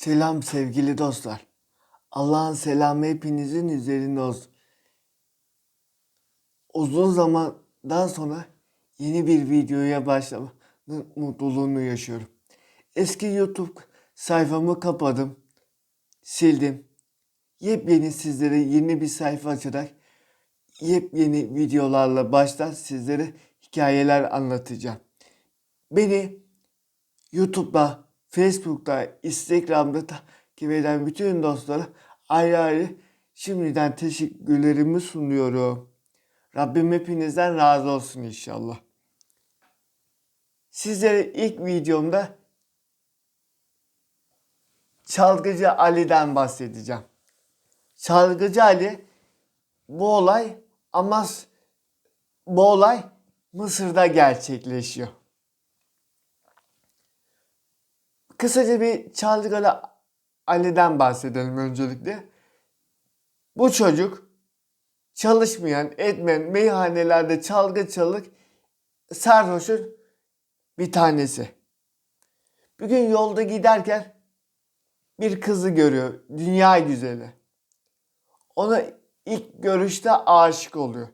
Selam sevgili dostlar. Allah'ın selamı hepinizin üzerinde olsun. Uzun zamandan sonra yeni bir videoya başlamanın mutluluğunu yaşıyorum. Eski YouTube sayfamı kapadım, sildim. Yepyeni sizlere yeni bir sayfa açarak yepyeni videolarla baştan sizlere hikayeler anlatacağım. Beni YouTube'da, Facebook'ta, Instagram'da takip eden bütün dostlara ayrı ayrı şimdiden teşekkürlerimi sunuyorum. Rabbim hepinizden razı olsun inşallah. Sizlere ilk videomda Çalgıcı Ali'den bahsedeceğim. Çalgıcı Ali bu olay ama bu olay Mısır'da gerçekleşiyor. Kısaca bir Çalgılı Ali'den bahsedelim öncelikle. Bu çocuk çalışmayan, etmeyen, meyhanelerde çalgı çalık sarhoşun bir tanesi. Bir gün yolda giderken bir kızı görüyor. Dünya güzeli. Ona ilk görüşte aşık oluyor.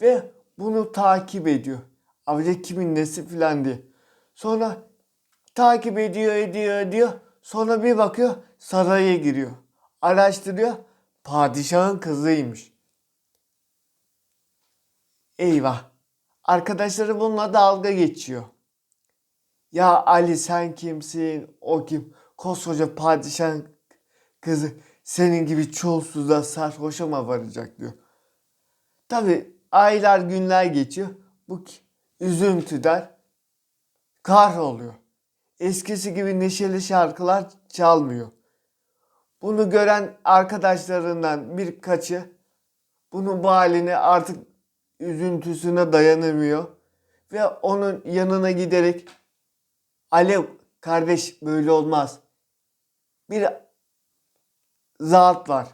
Ve bunu takip ediyor. Avcı kimin nesi filan diye. Sonra takip ediyor, ediyor, ediyor. Sonra bir bakıyor saraya giriyor. Araştırıyor. Padişahın kızıymış. Eyvah. Arkadaşları bununla dalga geçiyor. Ya Ali sen kimsin? O kim? Koskoca padişahın kızı senin gibi çulsuza sarhoşa mı varacak diyor. Tabi aylar günler geçiyor. Bu üzüntüden kahroluyor. Eskisi gibi neşeli şarkılar çalmıyor. Bunu gören arkadaşlarından birkaçı bunun bu halini artık üzüntüsüne dayanamıyor ve onun yanına giderek Alev kardeş böyle olmaz. Bir zat var.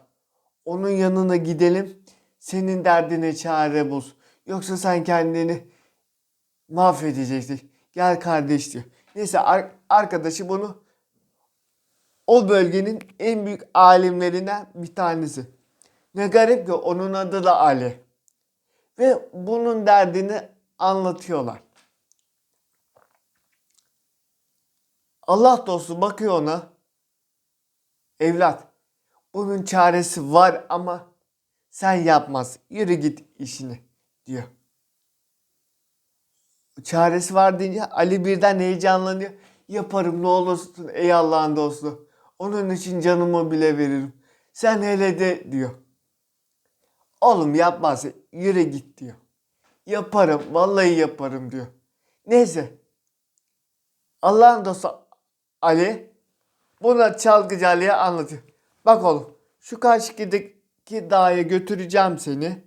Onun yanına gidelim. Senin derdine çare bul. Yoksa sen kendini mahvedeceksin. Gel kardeş diyor. Neyse ar- arkadaşı bunu o bölgenin en büyük alimlerinden bir tanesi. Ne garip ki onun adı da Ali. Ve bunun derdini anlatıyorlar. Allah dostu bakıyor ona. Evlat bunun çaresi var ama sen yapmaz. Yürü git işini diyor. Çaresi var deyince Ali birden heyecanlanıyor. Yaparım ne olursun ey Allah'ın dostu. Onun için canımı bile veririm. Sen hele de diyor. Oğlum yapmaz. Yürü git diyor. Yaparım. Vallahi yaparım diyor. Neyse. Allah'ın dostu Ali buna çalgıcı Ali'ye anlatıyor. Bak oğlum şu karşıdaki dağa götüreceğim seni.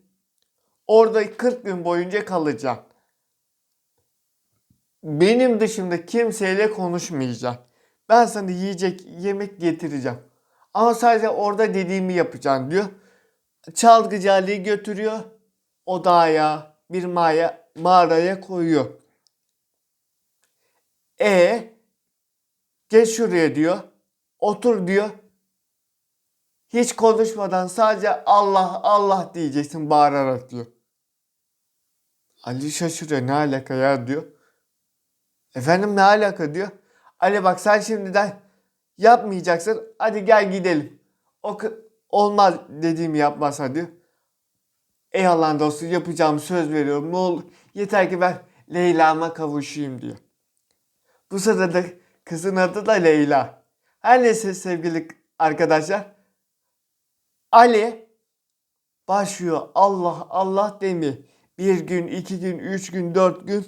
Orada 40 gün boyunca kalacağım. Benim dışımda kimseyle konuşmayacaksın. Ben sana yiyecek yemek getireceğim. Ama sadece orada dediğimi yapacaksın diyor. Çalgıcı götürüyor. O dağa bir mağaya, mağaraya koyuyor. E geç şuraya diyor. Otur diyor. Hiç konuşmadan sadece Allah Allah diyeceksin bağırarak diyor. Ali şaşırıyor ne alaka ya diyor. Efendim ne alaka diyor. Ali bak sen şimdiden yapmayacaksın. Hadi gel gidelim. O olmaz dediğimi yapmazsa diyor. Ey Allah'ın dostu yapacağım söz veriyorum ne olur. Yeter ki ben Leyla'ma kavuşayım diyor. Bu sırada kızın adı da Leyla. Her neyse sevgili arkadaşlar. Ali başlıyor Allah Allah demi. Bir gün, iki gün, üç gün, dört gün.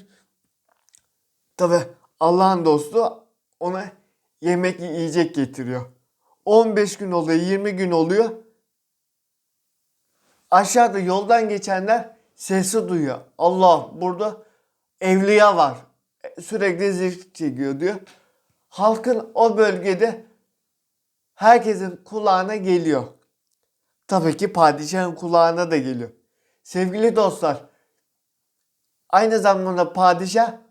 Tabi Allah'ın dostu ona yemek yiyecek getiriyor. 15 gün oluyor, 20 gün oluyor. Aşağıda yoldan geçenler sesi duyuyor. Allah burada evliya var. Sürekli zikir çekiyor diyor. Halkın o bölgede herkesin kulağına geliyor. Tabii ki padişahın kulağına da geliyor. Sevgili dostlar, aynı zamanda padişah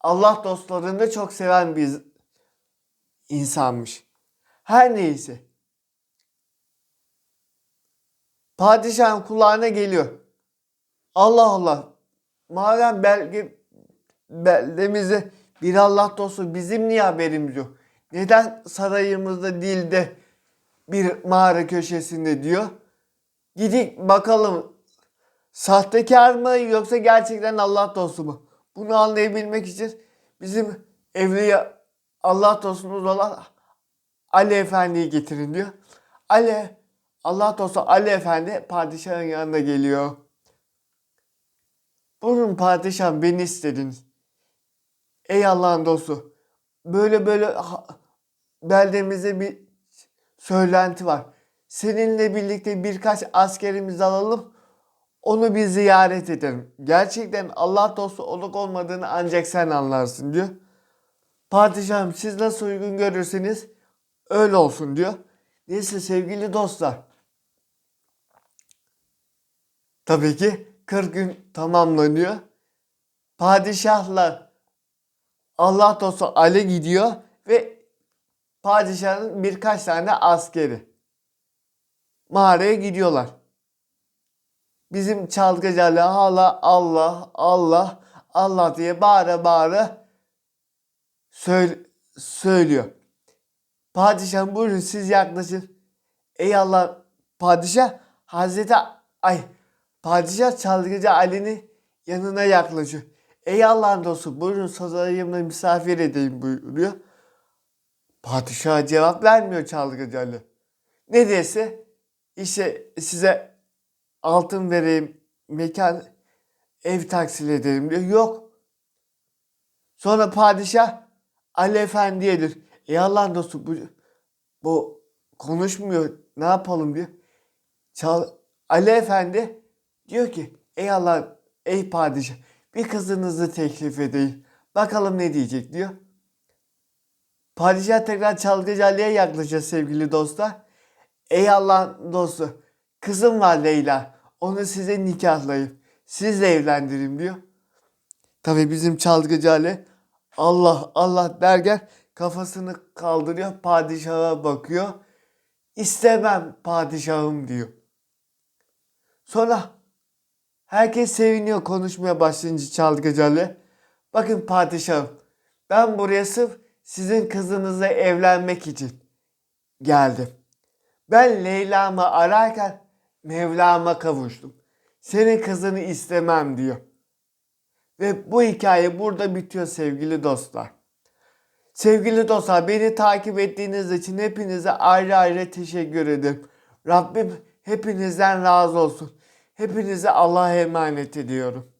Allah dostlarını çok seven bir insanmış. Her neyse. Padişahın kulağına geliyor. Allah Allah. Madem belge beldemizde bir Allah dostu bizim niye haberimiz yok? Neden sarayımızda değil de bir mağara köşesinde diyor. Gidik bakalım sahtekar mı yoksa gerçekten Allah dostu mu? Bunu anlayabilmek için bizim evliya Allah dostumuz olan Ali Efendi'yi getirin diyor. Ali Allah dostu Ali Efendi padişahın yanına geliyor. Buyurun padişahım beni istediniz. Ey Allah'ın dostu. Böyle böyle beldemizde bir söylenti var. Seninle birlikte birkaç askerimizi alalım. Onu bir ziyaret edelim. Gerçekten Allah dostu olup olmadığını ancak sen anlarsın diyor. Padişahım siz nasıl uygun görürseniz öyle olsun diyor. Neyse sevgili dostlar. Tabii ki 40 gün tamamlanıyor. Padişahla Allah dostu Ali gidiyor ve padişahın birkaç tane askeri mağaraya gidiyorlar. Bizim çalgıcalı hala Allah Allah Allah diye bağıra bağıra söyle, söylüyor. Padişah buyurun siz yaklaşın. Ey Allah padişah Hazreti ay padişah çalgıcı Ali'nin yanına yaklaşıyor. Ey Allah'ın dostu buyurun sarayımda misafir edeyim buyuruyor. Padişah cevap vermiyor çalgıcı Ali. Ne dese işte size altın vereyim, mekan, ev taksil ederim diyor. Yok. Sonra padişah Ali Efendi'yedir. Ey Allah'ın dostu bu, bu konuşmuyor. Ne yapalım diyor. Çal, Ali Efendi diyor ki ey Allah ey padişah bir kızınızı teklif edeyim. Bakalım ne diyecek diyor. Padişah tekrar çalgıcı Ali'ye yaklaşıyor sevgili dostlar. Ey Allah'ın dostu kızım var Leyla. Onu size nikahlayayım. Sizle evlendireyim diyor. Tabi bizim çalgıcı Ali Allah Allah derken kafasını kaldırıyor. Padişaha bakıyor. İstemem padişahım diyor. Sonra herkes seviniyor konuşmaya başlayınca çalgıcı Ali. Bakın padişahım ben buraya sırf sizin kızınızla evlenmek için geldim. Ben Leyla'mı ararken Mevlam'a kavuştum. Senin kızını istemem diyor. Ve bu hikaye burada bitiyor sevgili dostlar. Sevgili dostlar beni takip ettiğiniz için hepinize ayrı ayrı teşekkür ederim. Rabbim hepinizden razı olsun. Hepinize Allah'a emanet ediyorum.